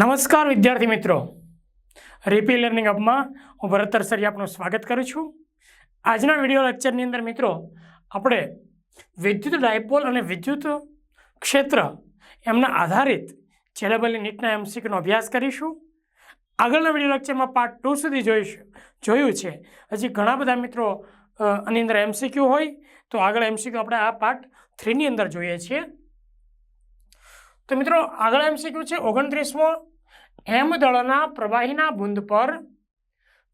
નમસ્કાર વિદ્યાર્થી મિત્રો. રેપી લર્નિંગ હબમાં હું ભરત તરસરી આપનું સ્વાગત કરું છું. આજના વીડિયો લેક્ચરની અંદર મિત્રો, આપણે વિદ્યુત ડાયપોલ અને વિદ્યુત ક્ષેત્ર એમના આધારિત ચેલેબલની નીટના એમસીક્યુનો અભ્યાસ કરીશું. આગળના વીડિયો લેક્ચરમાં પાર્ટ ટુ સુધી જોઈશું, જોયું છે. હજી ઘણા બધા મિત્રો આની અંદર એમસીક્યુ હોય, તો આગળ એમસીક્યુ આપણે આ પાર્ટ થ્રીની અંદર જોઈએ છીએ. તો મિત્રો, આગળ એમસીક્યુ છે, ઓગણત્રીસમો. એમ દળના પ્રવાહીના બુંદ પર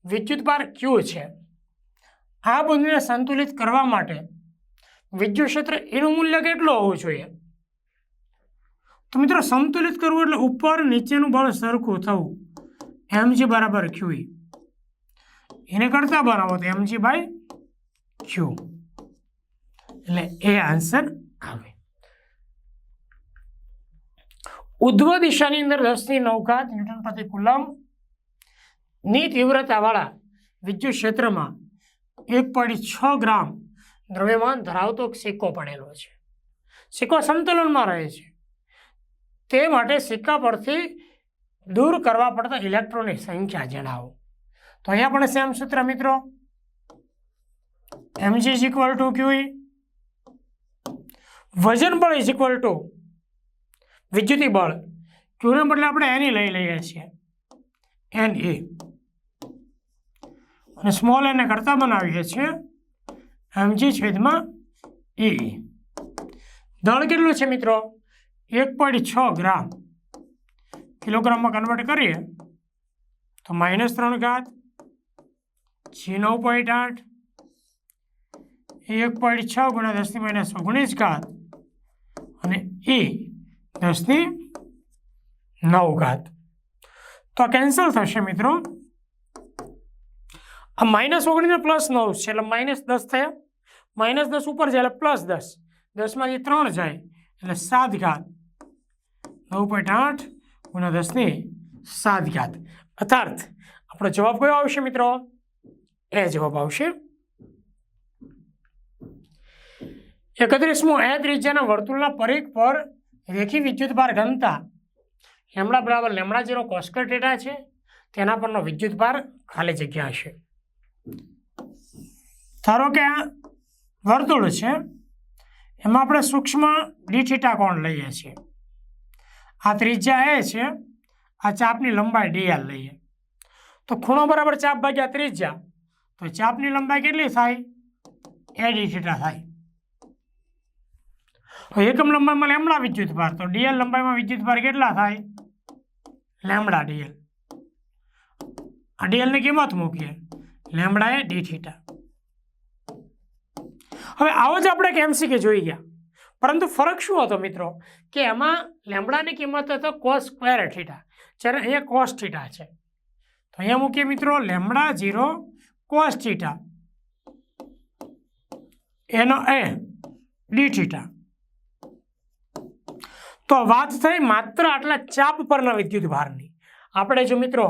વિદ્યુતભાર ક્યુ છે. આ બુંદને સંતુલિત કરવા માટે વિદ્યુત ક્ષેત્ર એનું મૂલ્ય કેટલું હોવું જોઈએ? તો મિત્રો, સંતુલિત કરવું એટલે ઉપર નીચેનું બળ સરખું થવું. એમજી બરાબર ક્યુ એને કરતા બનાવો તો એમજી બાય ક્યુ એટલે એ આન્સર આવે. ઉધ્વ દિશાની અંદર રસની નૌકા ન્યૂટન પ્રતિ કુલમની તીવ્રતાવાળા વિદ્યુત ક્ષેત્રમાં એક પોઈન્ટ છ ગ્રામ દ્રવ્યમાન ધરાવતો સિક્કો પડેલો છે. સિક્કો સંતુલનમાં રહે છે. તે માટે સિક્કા પરથી દૂર કરવા પડતા ઇલેક્ટ્રોનની સંખ્યા જણાવો. તો અહીંયા પણ સેમ સૂત્ર મિત્રો. Mg is equal to q વજન પણ ઇઝ ઇક્વલ ટુ વિદ્યુતી બળ. ક્યુને બદલે આપણે એની લઈ લઈએ છીએ. એન એ અને સ્મોલ એને કરતા બનાવીએ છીએ. એમજી છેદમાં એ દળ કેટલું છે મિત્રો? એક પોઈન્ટ છ ગ્રામ. કિલોગ્રામમાં કન્વર્ટ કરીએ તો માઇનસ ત્રણ ઘાત. છી નવ પોઈન્ટ આઠ. એક પોઈન્ટ છ ગુણ્યા દસની માઇનસ ઓગણીસ ઘાત. અને એ દસની નવ ઘાત તો આ કેન્સલ થશે મિત્રો આ માઇનસ ઓગણીસ પ્લસ નવ છે એટલે માઇનસ દસ થયા માઇનસ દસ ઉપર જાય એટલે પ્લસ દસ દસમાંથી ત્રણ જાય એટલે સાત ઘાત નવ પોઈન્ટ આઠ ગુણ્યા દસની સાત ઘાત અર્થાર્થ આપણો જવાબ કયો આવશે મિત્રો એ જવાબ આવશે એકત્રીસમું એ ત્રિજ્યાના વર્તુળના પરેખ પર રેખી વિદ્યુતભાર ઘનતા. લેમડા બરાબર લેમડા જેનો કોસ્કર ડેટા છે. તેના પરનો વિદ્યુતભાર ખાલી જગ્યા હશે. ધારો કે આ વર્તુળ છે, એમાં આપણે સૂક્ષ્મ ડીઠીટા કોણ લઈએ છીએ. આ ત્રિજ્યા એ છે, આ ચાપની લંબાઈ ડીએલ લઈએ. તો ખૂણો બરાબર ચાપ ભાગ્યા ત્રિજ્યા, તો ચાપની લંબાઈ કેટલી થાય? એ ડીઠીટા થાય. એકમ લંબાઈમાં લેમડા વિદ્યુત ભાર. તો ડીએલ લંબાઈમાં વિદ્યુત ભાર કેટલા થાય? લેમડા ડીએલ આ ડીએલની કિંમત મૂકીએ? લેમડા એ ડી થીટા હવે આવો જ આપણે એક એમસીકે જોઈ ગયા. પરંતુ ફરક શું હતો મિત્રો? કે એમાં લેમડાની કિંમત હતો કોસ સ્ક્વેર થીટા જ્યારે અહીંયા કોસ થીટા છે. તો અહીંયા મૂકીએ મિત્રો, લેમડા જીરો કોસ થીટા એનો એ ડી થીટા તો વાત થઈ માત્ર આટલા ચાપ પરના વિદ્યુત ભારની. આપણે જો મિત્રો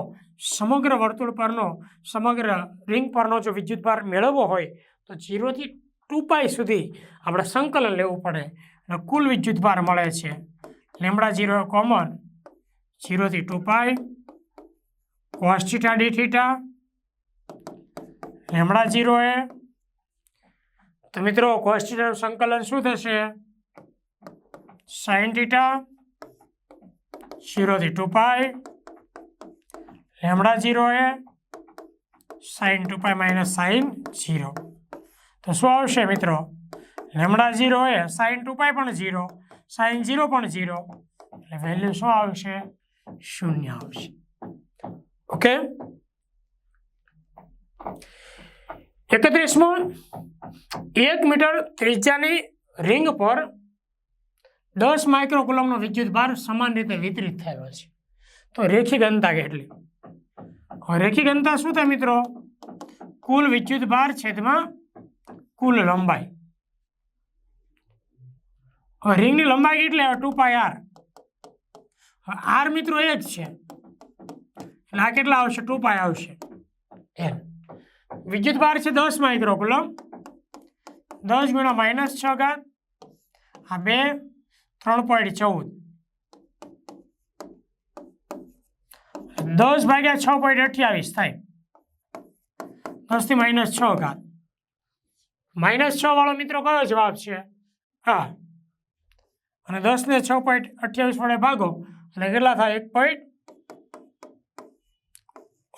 સમગ્ર વર્તુળ પરનો, સમગ્ર રિંગ પરનો જો વિદ્યુત ભાર મેળવવો હોય, તો જીરોથી ટુ પાઈ સુધી આપણે સંકલન લેવું પડે અને કુલ વિદ્યુત ભાર મળે છે lambda zero common જીરોથી two pi cos theta d theta lambda zero a. તો મિત્રો કોસ સંકલન શું થશે? Sine theta જીરોથી two pi lambda zero a sine two pi minus sine zero તો શું આવશે મિત્રો? Lambda zero a sine two pi પણ ઝીરો સાઇન જીરો પણ જીરો એટલે વેલ્યુ શું આવશે? શૂન્ય આવશે. ઓકે એકત્રીસમો, એક મીટર ત્રિજ્યાની રિંગ પર દસ માઇક્રોકુલમનો વિદ્યુત ભાર સમાન રીતે વિતરિત થયેલો છે. તો રેખી ઘનતા કેટલી? રેખી ઘનતા શું થાય મિત્રો? કુલ વિદ્યુત ભાર છેદમાં કુલ લંબાઈ. રિંગની લંબાઈ કેટલી? આવે ટુ પાય આર. આર મિત્રો એ જ છે. એટલે આ કેટલા આવશે? ટુ પાય આવશે. એમ વિદ્યુત ભાર છે દસ માઇક્રોકુલમ. દસ ગુણ્યા માઇનસ છ ઘાત. આ બે ત્રણ પોઈન્ટ ચૌદ. દસ ભાગ્યા છ પોઈન્ટ અઠ્યાવીસ થાય. દસથી માઇનસ છ ઘાત. માઇનસ છ વાળો મિત્રો કયો જવાબ છે? હા. અને દસને છ પોઈન્ટ અઠ્યાવીસ વડે ભાગો, એટલે કેટલા થાય? એક પોઈન્ટ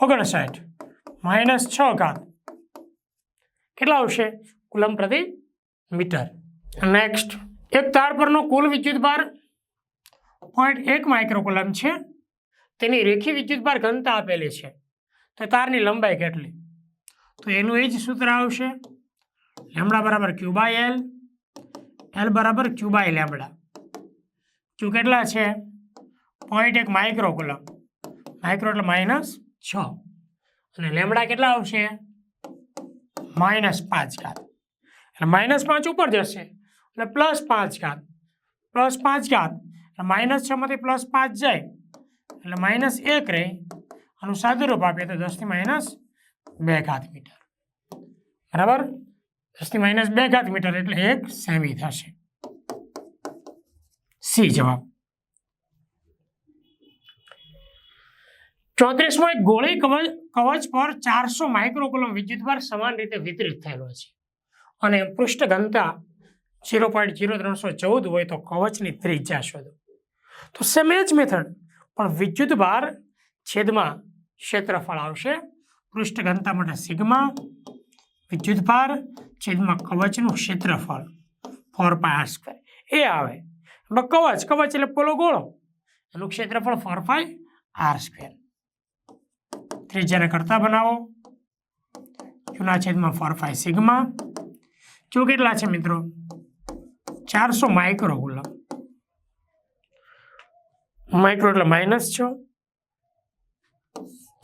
ઓગણસાઠ. માઇનસ છ ઘાત. કેટલા આવશે? કુલમ પ્રતિ મીટર. નેક્સ્ટ. એક તાર પરનો કુલ વિદ્યુતભાર પોઈન્ટ એક માઇક્રોકુલમ છે. તેની રેખી વિદ્યુતભાર ઘનતા આપેલી છે. તો તારની લંબાઈ કેટલી? તો એનું એ જ સૂત્ર આવશે. લેમડા બરાબર ક્યુ બાય એલ એલ બરાબર ક્યુ બાય લેમડા ક્યુ કેટલા છે? પોઈન્ટ એક માઇક્રોકુલમ માઇક્રો એટલે માઇનસ છ. અને લેમડા કેટલા આવશે? માઇનસ પાંચ. ઘાત એટલે માઇનસ પાંચ ઉપર જશે. એટલે પ્લસ પાંચ ઘાત. પ્લસ પાંચ ઘાત. એટલે માઇનસ છમાંથી પ્લસ પાંચ જાય. એટલે માઇનસ એક રહે આનું સાદુરૂપ આપીએ તો દસથી માઇનસ બે ઘાત મીટર. બરાબર? દસથી માઇનસ બે ઘાત મીટર એટલે એક સેમી થશે. સી જવાબ. ચોત્રીસમો, એક ગોળી કવચ કવચ પર ચારસો માઇક્રોકુલમ વિદ્યુતભાર સમાન રીતે વિતરિત થયેલો છે. અને પૃષ્ઠ ઘનતા ઝીરો પોઈન્ટ ઝીરો ત્રણસો ચૌદ હોય તો કવચની ત્રિજ્યા શોધો. તો સેમ જ મેથડ પણ વિદ્યુત ભાર છેદમાં ક્ષેત્રફળ આવશે. પૃષ્ઠ ઘનતા માટે સિગ્મા વિદ્યુતભાર છેદમાં કવચનું ક્ષેત્રફળ ફોર પાય આર સ્ક્વેર એ આવે. કવચ કવચ એટલે પોલો ગોળો. એનું ક્ષેત્રફળ ફોર પાય આર સ્ક્વેર ત્રિજ્યાને કરતા બનાવો. જૂના છેદમાં ફોર પાય સિગ્મા જો કેટલા છે મિત્રો? ચારસો માઇક્રો કુલમ માઇક્રો એટલે માઇનસ છ?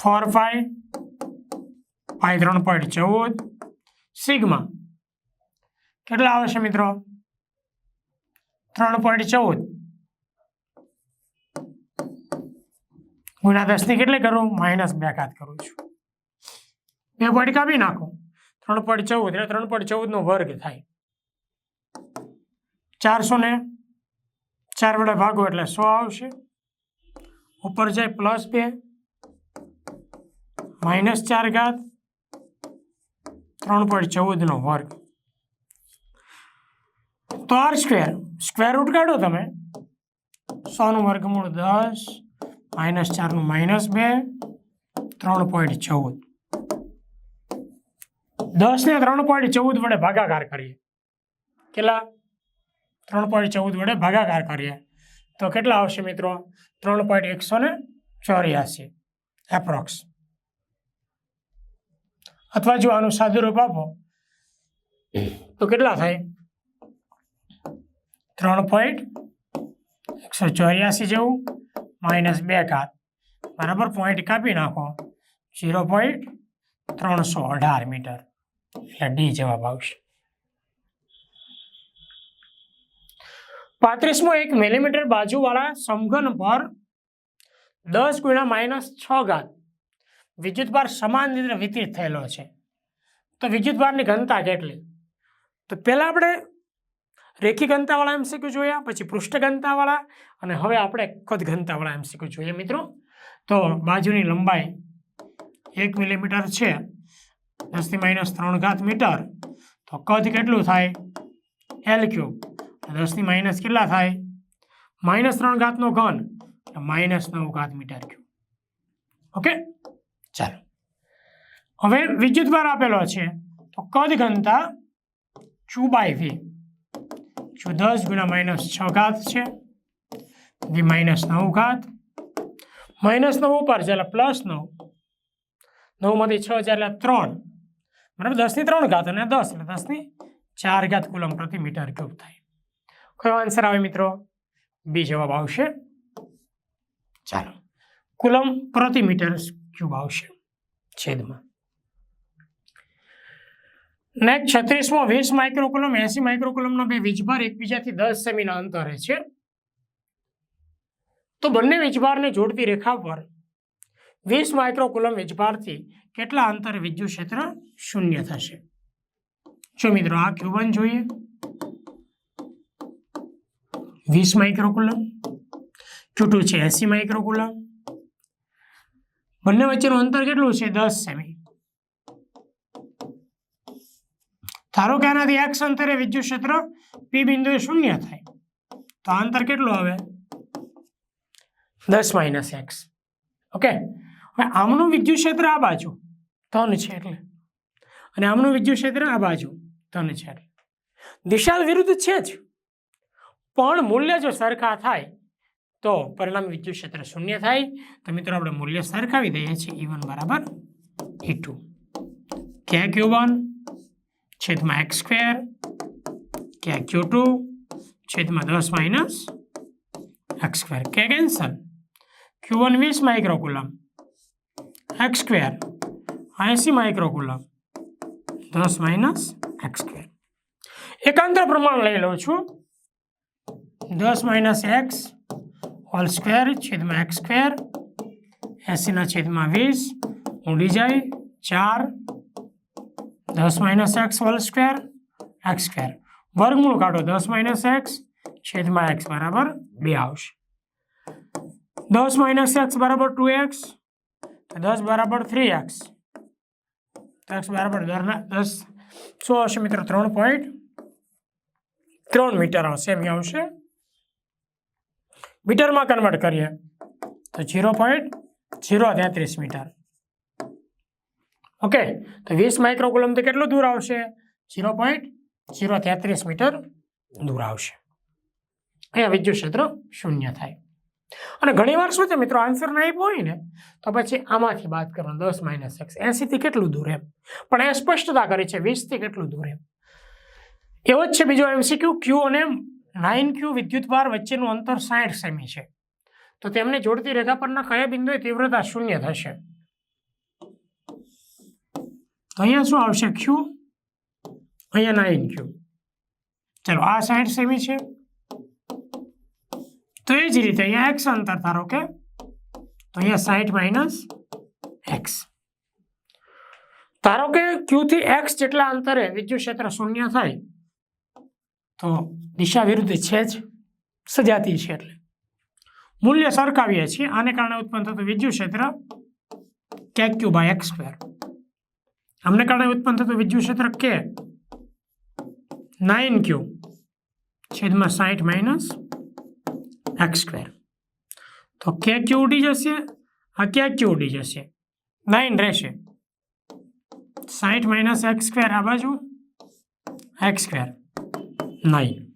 ફોર ફાઈવ ફાઈવ ત્રણ પોઈન્ટ ચૌદ. સિગ્મા. કેટલા આવે છે મિત્રો? ત્રણ પોઈન્ટ ચૌદ. ગુણ્યા દસની કેટલી કરું? માઇનસ બે ઘાત કરું છું. બે પોઈન્ટ કાપી નાખો. ત્રણ પોઈન્ટ ચૌદ, એટલે ત્રણ પોઈન્ટ ચૌદનો વર્ગ થાય. ચારસો ને ચાર વડે ભાગો એટલે સો આવશે. ઉપર જાય પ્લસ બે, માઇનસ ચાર ઘાત, ત્રણ પોઈન્ટ ચૌદનો વર્ગ. તો આર સ્ક્વેર સ્ક્વેર રૂટ કાઢો તમે. સોનું વર્ગમૂળ દસ, માઇનસ ચારનું માઇનસ બે, ત્રણ પોઈન્ટ ચૌદ. દસને ત્રણ પોઈન્ટ ચૌદ વડે ભાગાકાર કરીએ. કેટલા? ત્રણ પોઈન્ટ ચૌદ વડે ભાગાકાર કરીએ. તો કેટલા આવશે મિત્રો? ત્રણ પોઈન્ટ એકસો ને ચોર્યાસી એપ્રોક્સ અથવા જો આનું સાદુરૂપ આપો, તો કેટલા થાય? ત્રણ પોઈન્ટ એકસો ચોર્યાસી જેવું, માઇનસ બે કાત બરાબર, પોઈન્ટ કાપી નાખો. ઝીરો પોઈન્ટ ત્રણસો અઢાર મીટર. એટલે ડી જવાબ આવશે. પાંત્રીસમો એક મિલીમીટર બાજુવાળા સમઘન ભર દસ ગુણ્યા માઇનસ છ ઘાત વિદ્યુતભાર સમાન રીતે વિતરિત થયેલો છે. તો વિદ્યુતભારની ઘનતા કેટલી? તો પહેલાં આપણે રેખી ઘનતાવાળા એમસીક્યુ જોયા, પછી પૃષ્ઠ ઘનતાવાળા અને હવે આપણે કદ ઘનતાવાળા એમસીક્યુ જોઈએ મિત્રો. તો બાજુની લંબાઈ એક મિલીમીટર છે, દસથી માઇનસ ત્રણ ઘાત મીટર. તો કદ કેટલું થાય? એલ ક્યુબ દસથી માઇનસ કેટલા થાય? માઇનસ ત્રણ ઘાતનો ઘન. માઇનસ નવ ઘાત મીટર ક્યુ ઓકે? ચાલો. હવે વિદ્યુતભાર આપેલો છે. તો કદ ઘનતા ચુ બાય વી જો દસ ગુણ્યા માઇનસ છ ઘાત છે, વી માઇનસ નવ ઘાત. માઇનસ નવ ઉપર છે એટલે પ્લસ નવ. નવમાંથી છ છે એટલે ત્રણ. બરાબર? દસની ત્રણ ઘાત અને દસ. એટલે દસની ચાર ઘાત કુલમ પ્રતિ મીટર ક્યુબ થાય. કયો આન્સર આવે મિત્રો? બી જવાબ આવશે. ચાલો. કુલમ પ્રતિ મીટર ક્યુબ આવશે. છેદમાં. નેક્સ્ટ છત્રીસમો, વીસ માઇક્રોકુલમ એસી માઇક્રોકુલમનો બે વીજભાર એકબીજાથી દસ સેમીના અંતરે છે. તો બંને વીજભારને જોડતી રેખા પર વીસ માઇક્રોકુલમ વીજભારથી કેટલા અંતરે વિદ્યુત ક્ષેત્ર શૂન્ય થશે? જો મિત્રો આ ક્યુબન જોઈએ. વીસ માઇક્રોકુલમ ક્યુ ટુ છે એસી માઇક્રોકુલમ બંને વચ્ચેનું અંતર કેટલું છે? દસ સેમી. ધારો કે આનાથી એક્સ અંતરે વિદ્યુત ક્ષેત્ર પી બિંદુએ શૂન્ય થાય. તો આ અંતર કેટલું આવે? દસ માઇનસ એક્સ ઓકે? હવે આમનું વિદ્યુત ક્ષેત્ર આ બાજુ, ધન છે એટલે. અને આમનું વિદ્યુત ક્ષેત્ર આ બાજુ, ધન છે એટલે. દિશા વિરુદ્ધ છે જ. પણ મૂલ્ય જો સરખા થાય, તો પરિણામ વિદ્યુત ક્ષેત્ર શૂન્ય થાય. તો મિત્રો આપણે મૂલ્ય સરખાવી દઈએ છીએ ઈ વન બરાબર E two k q one છેદમાં x square k q two છેદમાં દસ minus x square k cancel q one વીસ માઇક્રોકુલમ એક્સ સ્ક્વેર એંસી માઇક્રોકુલમ દસ માઇનસ એક્સ સ્ક્વેર એકાંતર પ્રમાણ લઈ લઉં છું. દસ માઇનસ એક્સ હોલ સ્ક્વેર છેદમાં એક્સ સ્ક્વેર, એંસીના છેદમાં વીસ ઉડી જાય ચાર, દસ minus x whole square, x square. વર્ગમૂળ કાઢો, દસ માઇનસ એક્સ છેદમાં એક્સ બરાબર બે આવશે. દસ માઇનસ એક્સ બરાબર ટુ એક્સ દસ બરાબર થ્રી એક્સ. એક્સ બરાબર દરના દસ શું આવશે મિત્રો, ત્રણ પોઈન્ટ ત્રણ મીટર આવશે એમ આવશે. મીટરમાં કન્વર્ટ કરીએ. તો ઝીરો પોઈન્ટ ઝીરો તેત્રીસ મીટર. ઓકે તો વીસ માઇક્રોકુલમથી કેટલું દૂર આવશે? ઝીરો પોઈન્ટ ઝીરો તેત્રીસ મીટર દૂર આવશે. અહીંયા વિદ્યુત ક્ષેત્ર શૂન્ય થાય. અને ઘણીવાર શું છે મિત્રો આન્સર ના આપ્યો હોય ને, તો પછી આમાંથી વાત કરવાનું દસ માઇનસ એક્સ એંસીથી કેટલું દૂર એમ? પણ એ સ્પષ્ટતા કરી છે વીસથી કેટલું દૂર એમ? એવો જ છે બીજો એમસીક્યુ ક્યુ અને નાઇન ક્યુ વિદ્યુત ભાર વચ્ચેનું અંતર સાઠ સેમી છે. તો તેમને જોડતી રેખા પરના કયા બિંદુએ તીવ્રતા શૂન્ય થશે? તો અહીંયા શું આવશે ક્યુ? અહીંયા નાઇન ક્યુ. ચલો, આ સાઠ સેમી છે. તો એ જ રીતે અહીંયા એક્સ અંતર ધારો કે અહીંયા સાઠ માઇનસ એક્સ. ધારો કે ક્યુથી એક્સ જેટલા અંતરે વિદ્યુત ક્ષેત્ર શૂન્ય થાય તો દિશા વિરુદ્ધ છે જ સજાતી છે એટલે. મૂલ્ય સરખાવીએ છીએ, આને કારણે ઉત્પન્ન થતું વિદ્યુત ક્ષેત્ર કે ક્યુ બાય એક્સ સ્ક્વેર આમને કારણે ઉત્પન્ન થતું વિદ્યુત ક્ષેત્ર કે નાઇન ક્યુ છેદમાં સાઠ માઇનસ એક્સ સ્ક્વેર તો કે ક્યુ ઉડી જશે, આ કે ક્યુ ઉડી જશે. નાઇન રહેશે. સાઠ માઇનસ એક્સ સ્ક્વેર આ બાજુ x square nine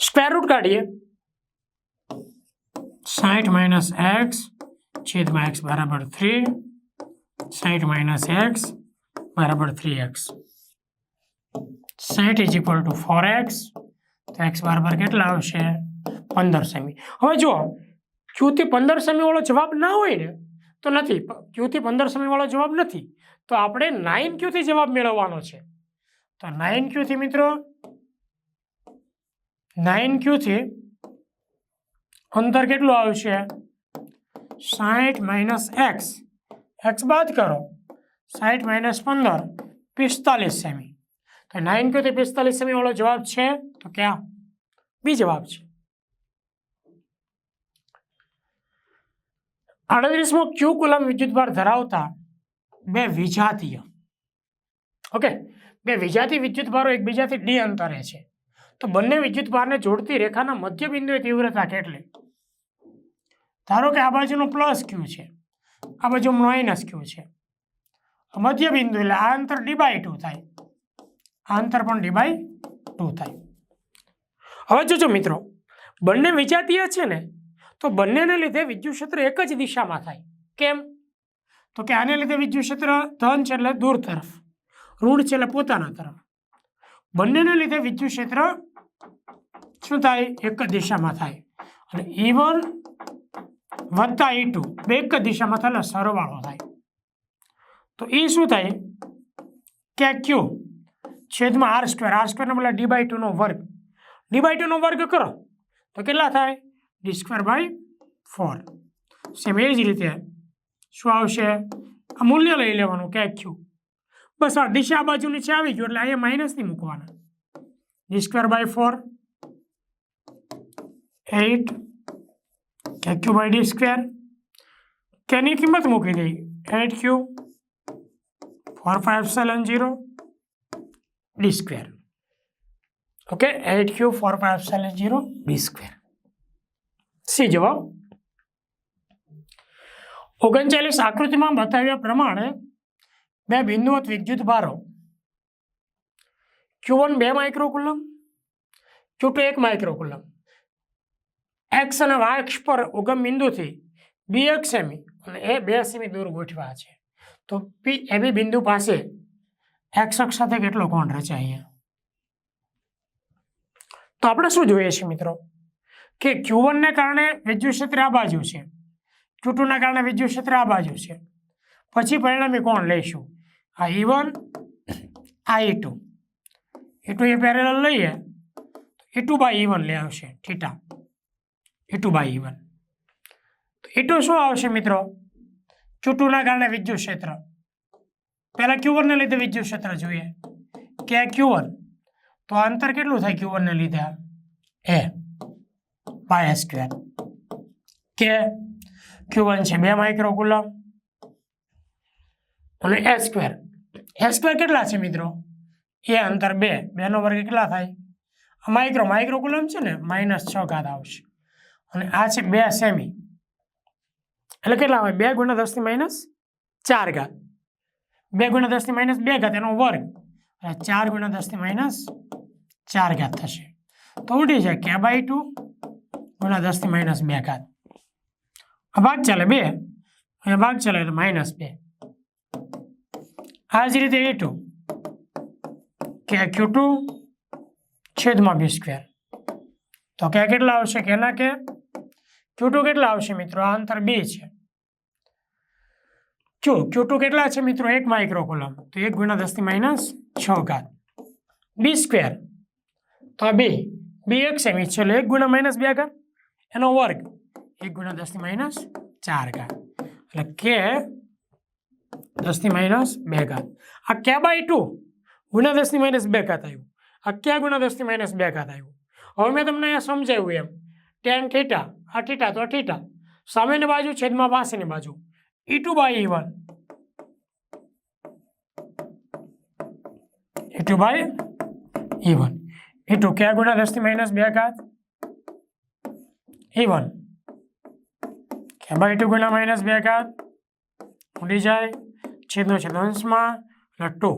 square root કાઢીએ. સાઠ માઇનસ એક્સ છેદમાં એક્સ બરાબર થ્રી. સાઠ માઇનસ એક્સ બરાબર થ્રી એક્સ. સાઠ is equal to four x. તો એક્સ બરાબર કેટલા આવશે? પંદર સેમી. હવે જુઓ ક્યુથી પંદર સેમીવાળો જવાબ ના હોય ને, તો નથી. ક્યુથી પંદર સેમીવાળો જવાબ નથી. તો આપણે નાઇન ક્યુથી જવાબ મેળવવાનો છે. તો નાઇન ક્યુથી મિત્રો નાઇન ક્યુથી અંતર કેટલું આવશે સાઠ માઇનસ એક્સ એક્સ બાદ કરો સાઠ માઇનસ પંદર પિસ્તાલીસ સેમી તો નાઇન ક્યુથી પિસ્તાલીસ સેમી વાળો જવાબ છે તો ક્યાં બી જવાબ છે આડત્રીસમો ક્યુ કુલમ વિદ્યુતભાર ધરાવતા બે વિજાતીય ઓકે બે વિજાતી વિદ્યુતભારો એકબીજાથી ડી અંતરે છે. તો બંને વિદ્યુતભારને જોડતી રેખાના મધ્ય બિંદુએ તીવ્રતા કેટલી? ધારો કે આ બાજુનો પ્લસ ક્યુ છે. આ બાજુ માઇનસ ક્યુ છે. મધ્ય બિંદુ એટલે આ અંતર ડી બાય ટુ થાય. આ અંતર પણ ડી બાય ટુ થાય. હવે જોજો મિત્રો, બંને વિજાતીય છે ને, તો બંનેને લીધે વિદ્યુત ક્ષેત્ર એક જ દિશામાં થાય. કેમ? તો કે આને લીધે વિદ્યુત ક્ષેત્ર ધન છે એટલે દૂર તરફ. ઋણ છે એટલે પોતાના તરફ બંનેને લીધે વિદ્યુત ક્ષેત્ર શું થાય? એક જ દિશામાં થાય. અને ઈ વન વત્તા ઈ ટુ બે એક જ દિશામાં થાય એટલે સરવાળો થાય. તો એ શું થાય? કે ક્યુ છેદમાં આર સ્ક્વેર આર સ્ક્વેરનો બદલે ડી બાય ટુનો વર્ગ. ડી બાય ટુનો વર્ગ કરો. તો કેટલા થાય? D square by four same એ જ રીતે. શું આવશે? આ મૂલ્ય લઈ લેવાનું કે ક્યુ બસ આ દિશા બાજુ નીચે આવી ગયું. એટલે અહીંયા માઇનસ નહીં મૂકવાના. D square by four eight k q by d square તેની કિંમત મૂકી દઈ. Eight q four five seven zero d square okay eight q four five seven zero d square C જવાબ? ઓગણચાલીસ આકૃતિમાં બતાવ્યા પ્રમાણે બે બિંદુવત વિદ્યુત ભારો ક્યુ વન બે માઇક્રોકુલમ ક્યુ ટુ એક માઇક્રોકુલમ. એક્સ અને વાય અક્ષ પર ઉગમ બિંદુથી બી એક સેમી અને એ બે સેમી દૂર ગોઠવા છે. તો પી એ બી બિંદુ પાસે એક્સ અક્ષ સાથે કેટલો કોણ રચે અહીંયા? તો આપણે શું જોઈએ છીએ મિત્રો? કે ક્યુ વનને કારણે વિદ્યુત ક્ષેત્ર આ બાજુ છે. ક્યુ ટુના કારણે વિદ્યુત ક્ષેત્ર આ બાજુ છે. પછી પરિણામી કોણ લઈશું? આ ઈ વન આ ઈ ટુ ઈ ટુ એ પેરેલલ લઈએ E two by E one લઈ આવશે theta E two by E one E two શું આવશે મિત્રો? ચૂંટુના કારણે વિદ્યુત ક્ષેત્ર. પહેલાં ક્યુ વનને લીધે વિદ્યુત ક્ષેત્ર જોઈએ. કે ક્યુ વન તો આ અંતર કેટલું થાય ક્યુ વનને લીધે? A by square k q one છે બે માઇક્રોકુલમ અને એ સ્ક્વેર એ સ્ક્વેર કેટલા છે મિત્રો? એ અંતર બે. બેનો વર્ગ કેટલા થાય? આ માઇક્રો માઇક્રોકુલમ છે ને માઇનસ છ ઘાત આવશે. અને આ છે બે સેમી એટલે કેટલા હોય? બે ગુણ્યા દસથી માઇનસ ચાર ઘાત. બે ગુણ્યા દસથી માઇનસ બે ઘાત, એનો વર્ગ. અને ચાર ગુણ્યા દસથી માઇનસ ચાર ઘાત થશે. તો ઉડી જાય કે બાય ટુ ગુણ્યા દસથી માઇનસ બે ઘાત. આ ભાગ ચાલે બે. અને ભાગ ચાલે તો માઇનસ બે. આ જ રીતે E two k q two છેદમાં બી સ્ક્વેર તો કે કેટલા આવશે? કે એના કે ક્યુ ટુ કેટલા આવશે મિત્રો? આ અંતર બે છે. જો ક્યુ ટુ કેટલા છે મિત્રો? એક માઇક્રોકુલમ તો એક ગુણ્યા દસથી માઇનસ છ ઘાત. બી સ્ક્વેર તો આ બે બી એક સેમી છે એક ગુણ્યા માઇનસ બે ઘાત. એનો વર્ગ એક ગુણ્યા દસથી માઇનસ ચાર ઘાત. એટલે કે દસથી માઇનસ બે ઘાત આ કે બાય ટુ ગુણ્યા દસથી માઇનસ બે ઘાત આવ્યું આ ક્યાં ગુણ્યા દસથી માઇનસ બે ઘાત આવ્યું હવે મેં તમને અહીંયા સમજાવ્યું એમ ટેન થીટા આ થીટા તો થીટા સામેની બાજુ છેદમાં પાસેની બાજુ E two by E one E two by E one E two ક્યાં ગુણ્યા દસથી માઇનસ બે ઘાત E one k by two ગુણ્યા માઇનસ બે ઘાત ઉડી જાય. છેદનો છેદ અંશમાં ટુ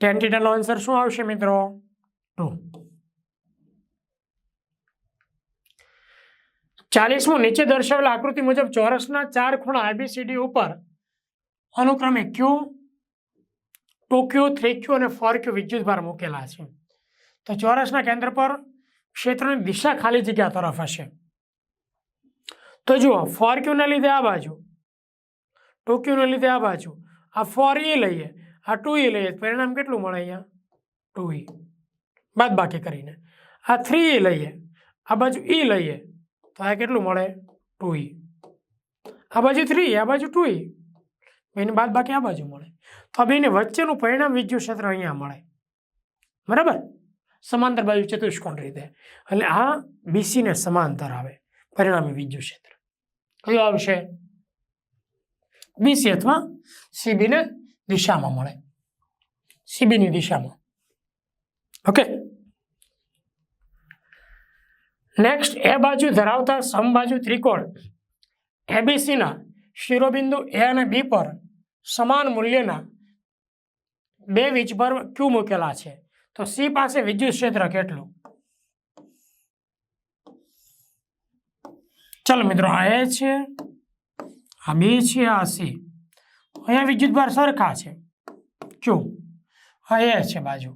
ટેન થીટાનો આન્સર શું આવશે મિત્રો? ટુ. ચાલીસમું, નીચે દર્શાવેલ આકૃતિ મુજબ ચોરસના ચાર ખૂણા આઈબીસીડી ઉપર અનુક્રમે q two q three q અને ફોર ક્યુ વિદ્યુતભાર મૂકેલા છે. તો ચોરસના કેન્દ્ર પર ક્ષેત્રની દિશા ખાલી જગ્યા તરફ હશે. તો જુઓ, ફોર ક્યુને લીધે આ બાજુ ટુ ક્યુને લીધે આ બાજુ. આ ફોર એ લઈએ. આ ટુ ઈ લઈએ. પરિણામ કેટલું મળે અહીંયા? ટુ ઈ બાદ બાકી કરીને. આ થ્રી એ લઈએ. આ બાજુ ઈ લઈએ. તો આ કેટલું મળે? ટુ ઈ આ બાજુ થ્રી આ બાજુ ટુ ઈ બેની બાદ બાકી આ બાજુ મળે. તો આ બેની વચ્ચેનું પરિણામ વિદ્યુત ક્ષેત્ર અહીંયા મળે. બરાબર? સમાંતર બાજુ ચતુષ્કોણ રીતે. એટલે આ બીસીને સમાંતર આવે. પરિણામી વિદ્યુત ક્ષેત્ર કયું આવશે? અથવા સીબીને દિશામાં મળે સીબીની દિશામાં ઓકે નેક્સ્ટ એ બાજુ ધરાવતા સમબાજુ ત્રિકોણ એબીસીના શિરોબિંદુ એ અને બી પર સમાન મૂલ્યના બે વીજ ક્યુ મૂકેલા છે તો સી પાસે વિદ્યુત ક્ષેત્ર કેટલું ચાલો મિત્રો આ છે આ બી છે આ સી. અહીંયા વિદ્યુતભાર સરખા છે. જો, આ એ છે બાજુ.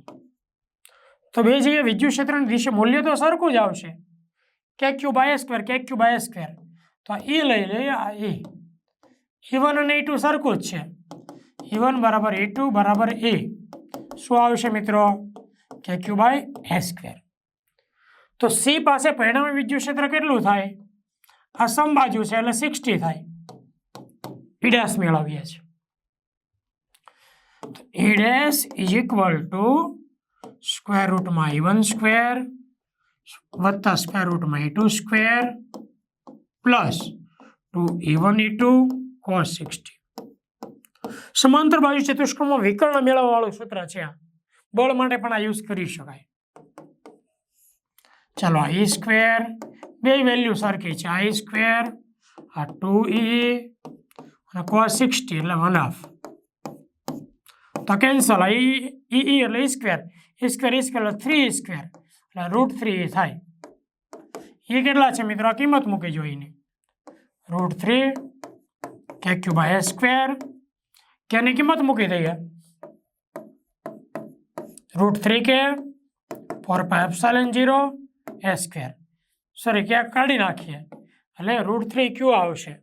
તો બે જગ્યાએ વિદ્યુત ક્ષેત્રની દિશા મૂલ્ય તો સરખું જ આવશે. કે q by square k q by square તો આ ઈ લઈ લઈએ, આ એ ઇવન વન અને એ ટુ સરખું જ છે. ઇવન વન બરાબર એ ટુ બરાબર એ શું આવશે મિત્રો? કે ક્યુ બાય એ સ્ક્વેર તો સી પાસે પરિણામી વિદ્યુત ક્ષેત્ર કેટલું થાય? આ સમબાજુ છે એટલે સિક્સટી થાય. ઈ ડેશ મેળવીએ છીએ. E dash is equal to square રૂટમાં E one square વત્તા square રૂટમાં E two square plus two E one E two cos sixty સમાંતર બાજુ ચતુષ્કોણમાં વિકર્ણ મેળવવાવાળું સૂત્ર છે આ. બળ માટે પણ આ યુઝ કરી શકાય. ચાલો આ સ્ક્વેર બે વેલ્યુ સરખી છે. આ સ્ક્વેર આ ટુ ઈ અને કોસ સિક્સટી એટલે વન હાફ તો કેન્સલ ઈ ઈ એટલે E square E square E square એટલે થ્રી સ્ક્વેર એટલે રૂટ થ્રી થાય એ કેટલા છે મિત્રો કિંમત મૂકી જોઈને root three k q by square કેની કિંમત મૂકી દઈએ root three k four pi epsilon zero a square sorry ક્યાંક કાઢી નાખીએ એટલે રૂટ થ્રી ક્યુ આવશે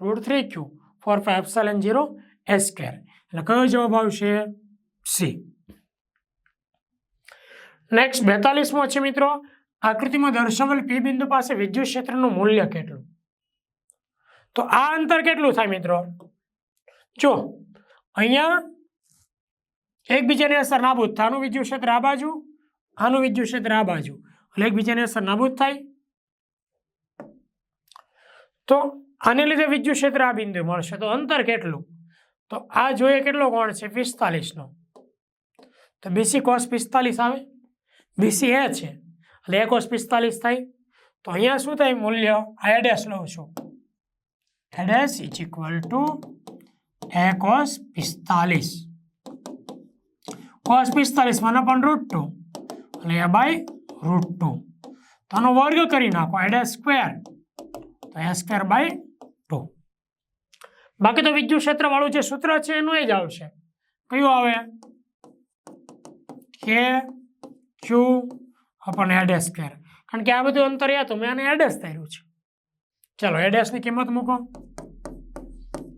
root three q four pi epsilon zero s square એટલે કયો જવાબ આવશે? સી નેક્સ્ટ બેતાલીસમો છે મિત્રો. આકૃતિમાં દર્શાવેલ પી બિંદુ પાસે વિદ્યુત ક્ષેત્રનું મૂલ્ય કેટલું? તો આ અંતર કેટલું થાય મિત્રો? જો, અહીંયા એકબીજાની અસર નાબૂદ થાય. આનું વિદ્યુત ક્ષેત્ર આ બાજુ, આનું વિદ્યુત ક્ષેત્ર આ બાજુ. એટલે એકબીજાની અસર નાબૂદ થાય. તો આને લીધે વિદ્યુત ક્ષેત્ર આ બિંદુ મળશે. તો અંતર કેટલું? તો આ જોઈએ કેટલો કોણ છે? પિસ્તાલીસનો. તો બીસી કોસ પિસ્તાલીસ આવે? બીસી એ છે. એટલે એ કોસ પિસ્તાલીસ થાય. તો અહીંયા શું થાય? મૂલ્ય આ એડેસ લઉં છું. E dash is equal to E cos પિસ્તાલીસ. કોસ પિસ્તાલીસ મને પણ રૂટ ટુ એટલે એ બાય રૂટ ટુ તો આનો વર્ગ કરી નાખો. એડેસ સ્ક્વેર તો એ સ્ક્વેર બાય ટુ બાકી તો વિદ્યુત ક્ષેત્રવાળું જે સૂત્ર છે એનું એ જ આવશે. કયું આવે? કે ક્યુ અપન એડેસ સ્ક્વેર કારણ કે આ બધું અંતર યાદ મેં આને એડેસ ધાર્યું છે. ચાલો એડેસની કિંમત મૂકો.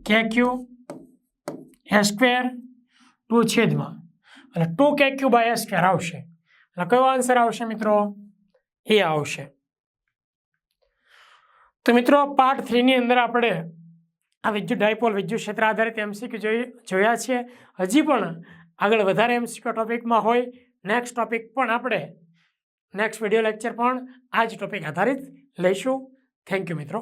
કે ક્યુ એ સ્ક્વેર ટુ છેદમાં. એટલે two k q by a square આવશે. એટલે કયો આન્સર આવશે મિત્રો? એ આવશે. તો મિત્રો પાર્ટ થ્રીની અંદર આપણે આ વિદ્યુત ડાયપોલ વિદ્યુત ક્ષેત્ર આધારિત એમસીક્યુ જોઈ, જોયા છે હજી પણ આગળ વધારે એમસીક્યુ ટોપિકમાં હોય. નેક્સ્ટ ટોપિક પણ આપણે નેક્સ્ટ વીડિયો લેક્ચર પણ આ જ ટોપિક આધારિત લઈશું. થેન્ક યુ મિત્રો.